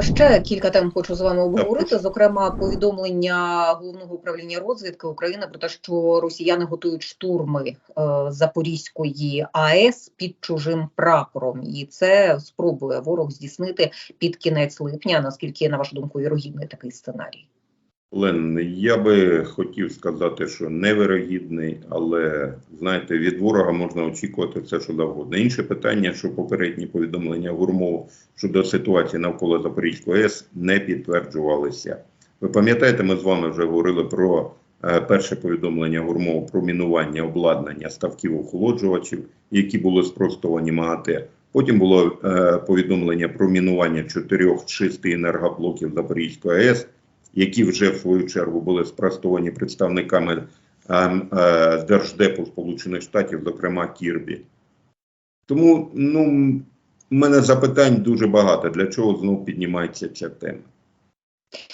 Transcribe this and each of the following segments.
Ще кілька тем хочу з вами обговорити. Зокрема, повідомлення головного управління розвідки України про те, що росіяни готують штурми е, Запорізької АЕС під чужим прапором, і це спробує ворог здійснити під кінець липня. Наскільки на вашу думку вірогідний такий сценарій? Лен, я би хотів сказати, що невирогідний, але знаєте, від ворога можна очікувати все, що завгодно. Інше питання, що попередні повідомлення Гурмов щодо ситуації навколо Запорізької АЕС не підтверджувалися. Ви пам'ятаєте, ми з вами вже говорили про е, перше повідомлення Гурмова про мінування обладнання ставків охолоджувачів, які були спростовані МАГАТЕ. Потім було е, повідомлення про мінування чотирьох з шести енергоблоків Запорізької АЕС які вже в свою чергу були спростовані представниками Держдепу Сполучених Штатів, зокрема Кірбі. Тому ну, в мене запитань дуже багато. Для чого знову піднімається ця тема?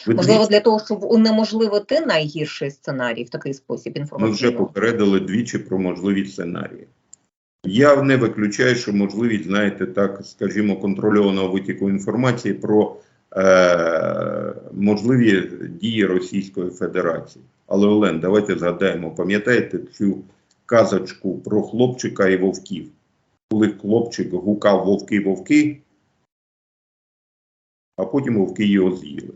Ви Можливо, для того, щоб унеможливити найгірший сценарій в такий спосіб ми вже попередили двічі про можливі сценарії. Я не виключаю, що можливість, знаєте, так, скажімо, контрольованого витіку інформації про е, можливі дії Російської Федерації. Але Олен, давайте згадаємо, пам'ятаєте цю казочку про хлопчика і вовків? Коли хлопчик гукав вовки вовки, а потім вовки його з'їли.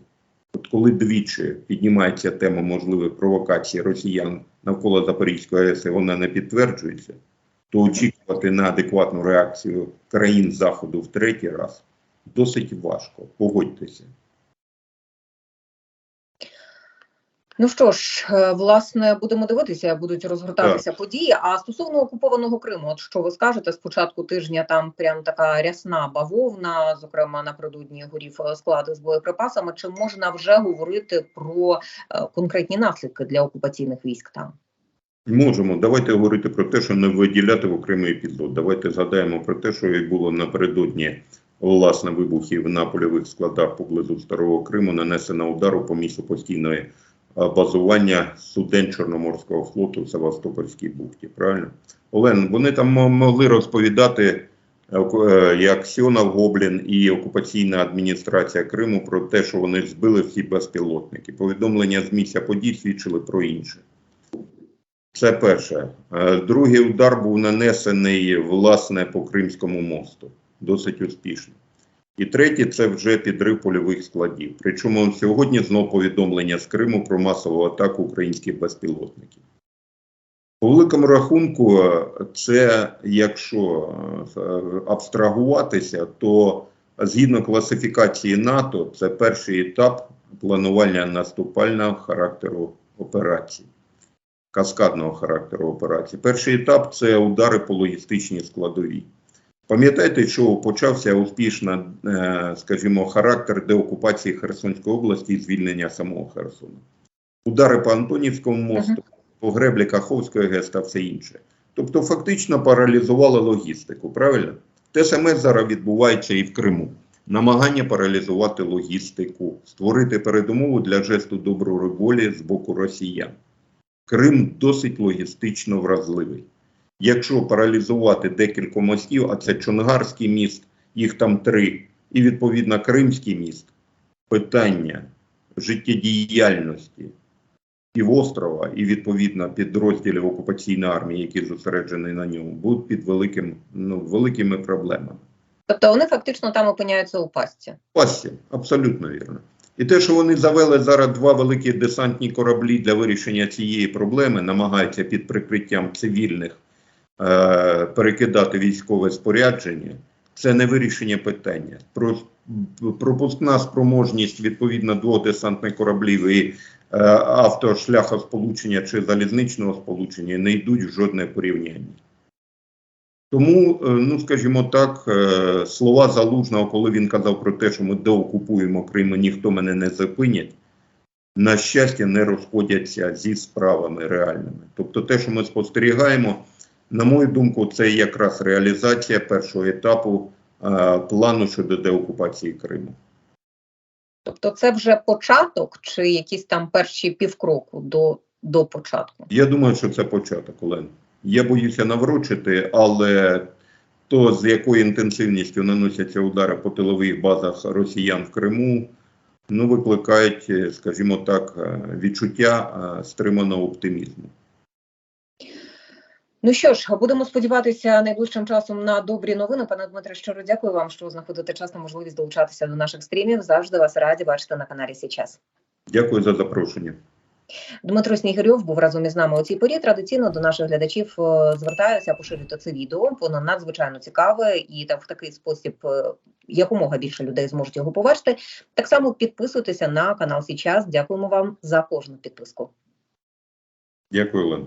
От коли двічі піднімається тема можливої провокації росіян навколо Запорізької АЕС, вона не підтверджується, то очікувати на адекватну реакцію країн Заходу в третій раз досить важко. Погодьтеся. Ну що ж, е, власне, будемо дивитися, будуть розгортатися події. А стосовно окупованого Криму, от що ви скажете, спочатку тижня там прям така рясна бавовна, зокрема напередодні горів е, склади з боєприпасами. Чи можна вже говорити про е, конкретні наслідки для окупаційних військ там? Можемо. Давайте говорити про те, що не виділяти в окремий епізод. Давайте згадаємо про те, що було напередодні власне вибухів на польових складах поблизу Старого Криму, нанесено удару по місцю постійної базування суден Чорноморського флоту в Севастопольській бухті. Правильно? Олен, вони там могли розповідати, е, е, як Сіонов Гоблін і окупаційна адміністрація Криму про те, що вони збили всі безпілотники. Повідомлення з місця подій свідчили про інше. Це перше. Е, Другий удар був нанесений власне по Кримському мосту, досить успішно. І третє це вже підрив польових складів. Причому сьогодні знову повідомлення з Криму про масову атаку українських безпілотників. По великому рахунку, це якщо е, абстрагуватися, то згідно класифікації НАТО, це перший етап планування наступального характеру операції каскадного характеру операції. Перший етап це удари по логістичній складовій. Пам'ятаєте, що почався успішно, е, скажімо, характер деокупації Херсонської області і звільнення самого Херсона. Удари по Антонівському мосту, по греблі Каховської ГЕС та все інше. Тобто, фактично паралізували логістику, правильно? Те саме зараз відбувається і в Криму. Намагання паралізувати логістику, створити передумову для жесту доброї волі з боку росіян. Крим досить логістично вразливий. Якщо паралізувати декілька мостів, а це Чонгарський міст, їх там три, і відповідно Кримський міст, питання життєдіяльності півострова і відповідно підрозділів окупаційної армії, які зосереджені на ньому, будуть під великим, ну, великими проблемами. Тобто вони фактично там опиняються у пастці. Пасті, абсолютно вірно. І те, що вони завели зараз два великі десантні кораблі для вирішення цієї проблеми, намагаються під прикриттям цивільних е, перекидати військове спорядження, це не вирішення питання. Про, пропускна спроможність відповідно двох десантних кораблів і е, автошляхосполучення чи залізничного сполучення не йдуть в жодне порівняння. Тому, е, ну скажімо так, е, слова залужного, коли він казав про те, що ми деокупуємо Крим, ніхто мене не зупинять, на щастя, не розходяться зі справами реальними. Тобто, те, що ми спостерігаємо, на мою думку, це якраз реалізація першого етапу е, плану щодо деокупації Криму. Тобто, це вже початок, чи якісь там перші півкроку до, до початку? Я думаю, що це початок, Олен. Я боюся наврочити, але то з якою інтенсивністю наносяться удари по тилових базах росіян в Криму, ну, викликають, е, скажімо так, е, відчуття е, стриманого оптимізму. Ну що ж, будемо сподіватися найближчим часом на добрі новини. Пане Дмитре, щиро дякую вам, що знаходите час та можливість долучатися до наших стрімів. Завжди вас раді бачити на каналі Січас. Дякую за запрошення. Дмитро Снігирьов був разом із нами у цій порі. Традиційно до наших глядачів е, звертаюся поширювати це відео. Воно надзвичайно цікаве і так в такий спосіб е, якомога більше людей зможуть його побачити. Так само підписуйтеся на канал Січас. Дякуємо вам за кожну підписку. Дякую, Олена.